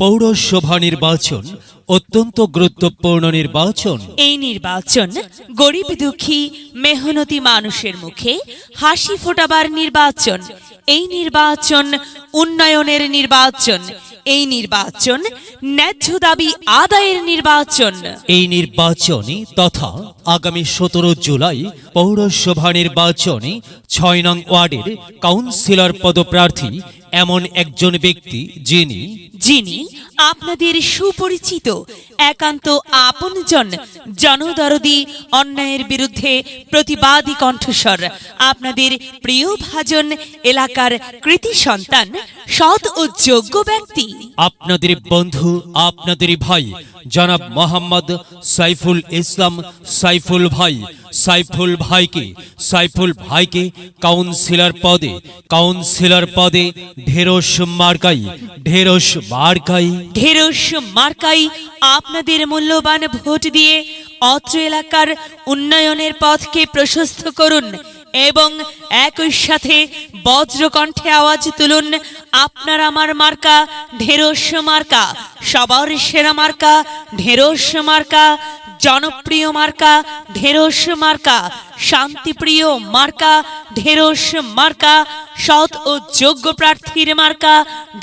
পৌরসভা নির্বাচন অত্যন্ত গুরুত্বপূর্ণ নির্বাচন। এই নির্বাচন গরিব দুঃখী মেহনতি মানুষের মুখে হাসি ফোটাবার নির্বাচন। এই নির্বাচন উন্নয়নের নির্বাচন। এই নির্বাচন ন্যায্য দাবি আদায়ের নির্বাচন। এই নির্বাচনে তথা আগামী সতেরো জুলাই পৌরসভা নির্বাচনে ছয় নং ওয়ার্ডের কাউন্সিলর পদপ্রার্থী এমন একজন ব্যক্তি যিনি যিনি আপনাদের সুপরিচিত, একান্ত আপনজন, জনদরদি, অন্যায়ের বিরুদ্ধে প্রতিবাদী কণ্ঠস্বর, আপনাদের প্রিয় ভাজন এলাকার কৃতি সন্তান, সৎ ও যোগ্য ব্যক্তি। আপনাদের বন্ধু, আপনাদের ভাই জনাব মোহাম্মদ সাইফুল ইসলাম সাইফুল ভাই, সাইফুল ভাইকে সাইফুল ভাইকে কাউন্সিলর পদে কাউন্সিলর পদে ঢেরস মার্কাই ঢেরস মার্কাই। ঢেরস মার্কাই আপনাদের মূল্যবান ভোট দিয়ে অত্র এলাকার উন্নয়নের পথকে প্রশস্ত করুন। এবং একই সাথে বজ্রকণ্ঠে আওয়াজ তুলুন, আপনার আমার মার্কা ঢেরস মার্কা, সবার সেরা মার্কা ঢেরস মার্কা, জনপ্রিয় মার্কা ঢেরস মার্কা, শান্তিপ্রিয় মার্কা ঢেরস মার্কা সৎ ও যোগ্য প্রার্থীর মার্কা,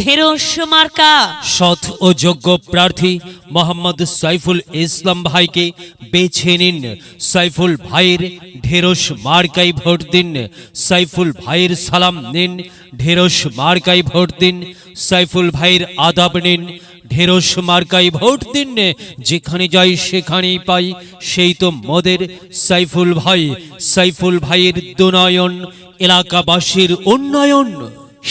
ঢেরস মার্কা। সৎ ও যোগ্য প্রার্থী মোহাম্মদ সাইফুল ইসলাম ভাইকে বেছে নিন। সাইফুল ভাইয়ের ঢেরস মার্কাই ভোট দিন। সাইফুল ভাইয়ের সালাম নিন, ঢেরস মার্কাই ভোট দিন। সাইফুল ভাইয়ের আদাব নিন, ঢেরস মার্কাই ভোট দিন। যেখানে যাই সেখানেই পাই, সেই তো মোদের সাইফুল ভাই। সাইফুল ভাইয়ের দুনয়ন এলাকাবাসীর উন্নয়ন।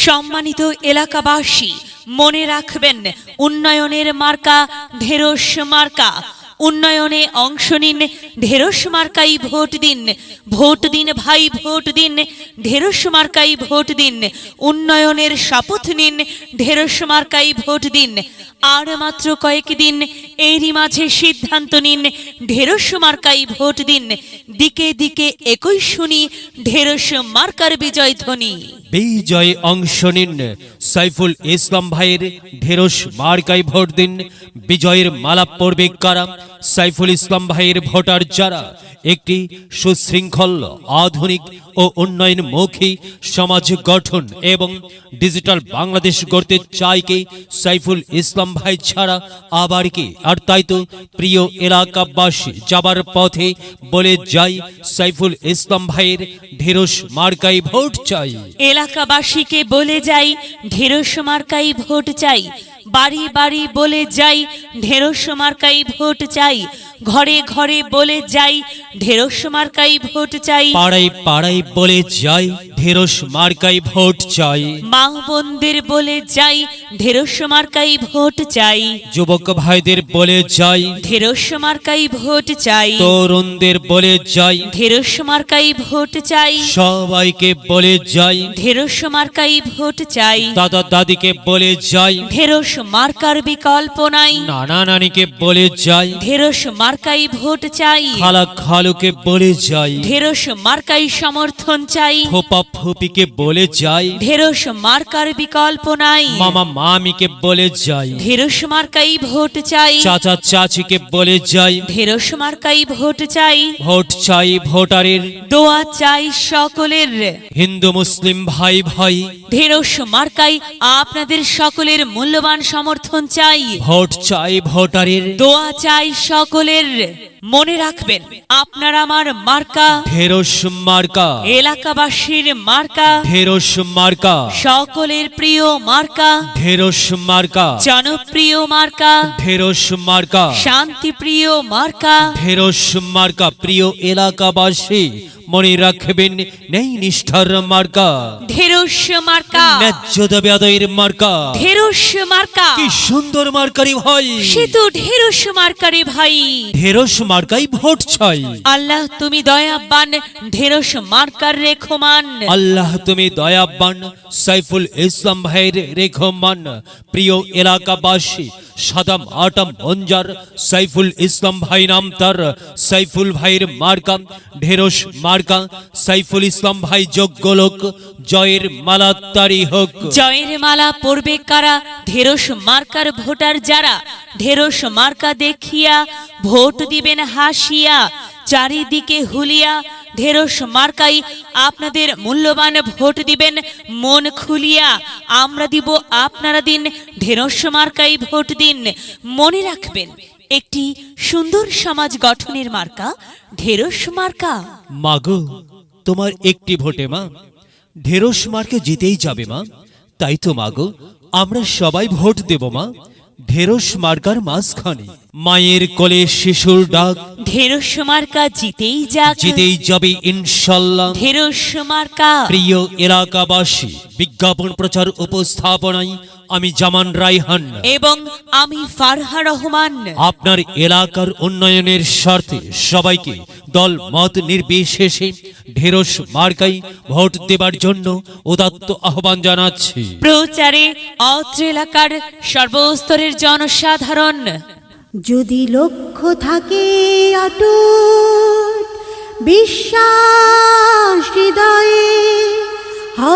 সম্মানিত এলাকাবাসী, মনে রাখবেন, উন্নয়নের মার্কা ঢেরস মার্কা। উন্নয়নে অংশ নিন, ঢেরস মার্কাই ভোট দিন। ভোট দিন ভাই, ভোট দিন, ঢেরস মার্কাই ভোট দিন। উন্নয়নের শপথ নিন, ঢেরস মার্কাই ভোট দিন। আর মাত্র কয়েকদিন এরই মাঝে সিদ্ধান্ত নিন ঢেরস মার্কাই ভোট দিন। দিকে দিকে একই শুনি ঢেরস মার্কার বিজয় ধ্বনি। বিজয় অংশ নিন, সাইফুল ইসলাম ভাইয়ের ঢেরস মার্কাই ভোট দিন। বিজয়ের মালা পড়বে কারা? সাইফুল ইসলাম ভাইয়ের ভোটার যারা? একটি সুশৃঙ্খল, আধুনিক ও উন্নয়নমুখী সমাজ গঠন এবং ডিজিটাল বাংলাদেশ গড়তে চায় কে সাইফুল ইসলাম ভাই ছাড়া আবার কে? আর তাই তো প্রিয় এলাকাবাসী, যাবার পথে বলে যাই, সাইফুল ইসলাম ভাইয়ের ঢেরস মার্কাই ভোট চাই। এলাকাবাসীকে বলে যাই ঢেরস মার্কাই ভোট চাই। বাড়ি বাড়ি বলে যাই ঢেরস মার্কাই ভোট চাই। ঘরে ঘরে বলে যাই ঢেরস মার্কাই ভোট চাই। পাড়ায় পাড়ায় বলে যাই। ঢেরস মার্কাই ভোট চাই। মা বোনদের বলে যাই ঢেরস মার্কাই ভোট চাই। যুবক ভাইদের বলে যাই। ঢেরস মার্কাই ভোট চাই। তরুণদের বলে যাই। ঢেরস মার্কাই ভোট চাই। সবাইকে বলে যাই। ঢেরস মার্কাই ভোট চাই। দাদা দাদিকে বলে যাই। ঢেরস মার্কার বিকল্প নাই। নানা নানিকে বলে যাই। ঢেরস মার্কাই ভোট চাই। খালা খালুকে বলে যাই। ঢেরস মার্কাই সমর্থন চাই। ফোপা ফুপিকে বলে যাই। ঢেরস মার্কার বিকল্প নাই। মামা মামিকে বলে যাই। ঢেরস মার্কাই ভোট চাই। চাচা চাচিকে বলে যাই। ঢেরস মার্কাই ভোট চাই। ভোট চাই ভোটারের। দোয়া চাই সকলের। হিন্দু মুসলিম ভাই ভাই। ঢেরস মার্কাই আপনাদের সকলের মূল্যবান সমর্থন চাই। ভোট চাই ভোটারের। দোয়া চাই সকলের। মনে রাখবেন আপনার আমার মার্কা। ঢেরস মার্কা। এলাকাবাসীর মার্কা। ঢেরস মার্কা। সকলের প্রিয় মার্কা। ঢেরস মার্কা। জনপ্রিয় মার্কা। ঢেরস মার্কা। শান্তিপ্রিয় মার্কা। ঢেরস মার্কা। প্রিয় এলাকাবাসী মনে রাখবেন নেই নিষ্ঠার মার্কা। ঢেরস মার্কা। ন্যায্য দাবি আদায়ের মার্কা। ঢেরস মার্কা। কি সুন্দর মার্কারি ভাই। সে তো ঢেরস মার্কারে ভাই। ঢেরস মার্কাই ভোট চাই। আল্লাহ তুমি দয়াবান ঢেরস মার্কার রেখমান। আল্লাহ তুমি দয়াবান সাইফুল ইসলাম ভাইয়ের রেখমান। প্রিয় এলাকাবাসী সাদাম আটাম বঞ্জার সাইফুল ইসলাম ভাই নাম তার, সাইফুল ভাইয়ের মার্কা, ঢেরস মার্কা, সাইফুল ইসলাম ভাই যোগ্য লোক, জয়ের মালা তারি হোক। জয়ের মালা পড়বে কারা? ঢেরস মার্কার ভোটার যারা? ঢেরস মার্কা দেখিয়া ভোট দিবেন হাসিয়া, চারিদিকে হুলিয়া ঢেরস মার্কাই আপনাদের মূল্যবান ভোট দিবেন। মন খুলিয়া আমরা দিব আপনারা দিন ঢেরস মার্কাই ভোট দিন। মনে রাখবেন, একটি সুন্দর সমাজ গঠনের মার্কা ঢেরস মার্কা। মাগো, তোমার একটি ভোটে মা ঢেরস মার্কে জিতেই যাবে মা। তাই তো মাগো, আমরা সবাই ভোট দেব মা। ঢেরস মার্কার মাঝখানে। মায়ের কোলে শিশুর ডাক। ঢেরস মার্কা জিতেই যাক। জিতেই যাবে ইনশাল্লাহ। ঢেরস মার্কা। প্রিয় এলাকাবাসী বিজ্ঞাপন প্রচার উপস্থাপনায় আমি জামান রাইহান এবং আমি ফারহা রহমান। আপনার এলাকার উন্নয়নের স্বার্থে সবাইকে দল মত নির্বিশেষে ঢেরস মার্কাই ভোট দেবার জন্য উদাত্ত আহ্বান জানাচ্ছি। প্রচারে অত্র এলাকার সর্বস্তরের জনসাধারণ। যদি লক্ষ্য থাকে অটুট বিশ্বাস হৃদয়ে